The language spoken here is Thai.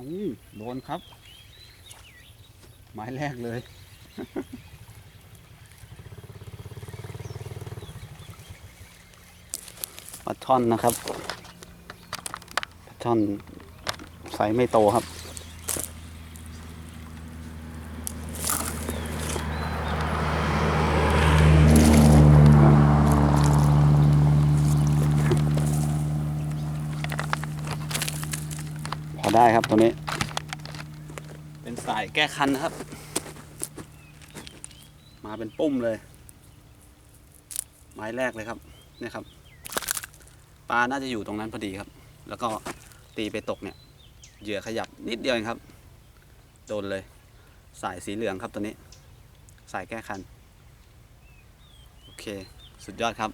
อาโดนครับ ไม้แรกเลย ปลาช่อนนะครับ ปลาช่อนใสไม่โตครับ อได้ครับตัวนี้ เป็นสายแก้คันนะครับ มาเป็นปุ้มเลย ไม้แรกเลยครับนี่ครับปลาน่าจะอยู่ตรงนั้นพอดีครับ แล้วก็ตีไปตกเนี่ย เหยื่อขยับนิดเดียวเองครับ โดนเลย สายสีเหลืองครับตัวนี้ สายแก้คัน โอเค สุดยอดครับ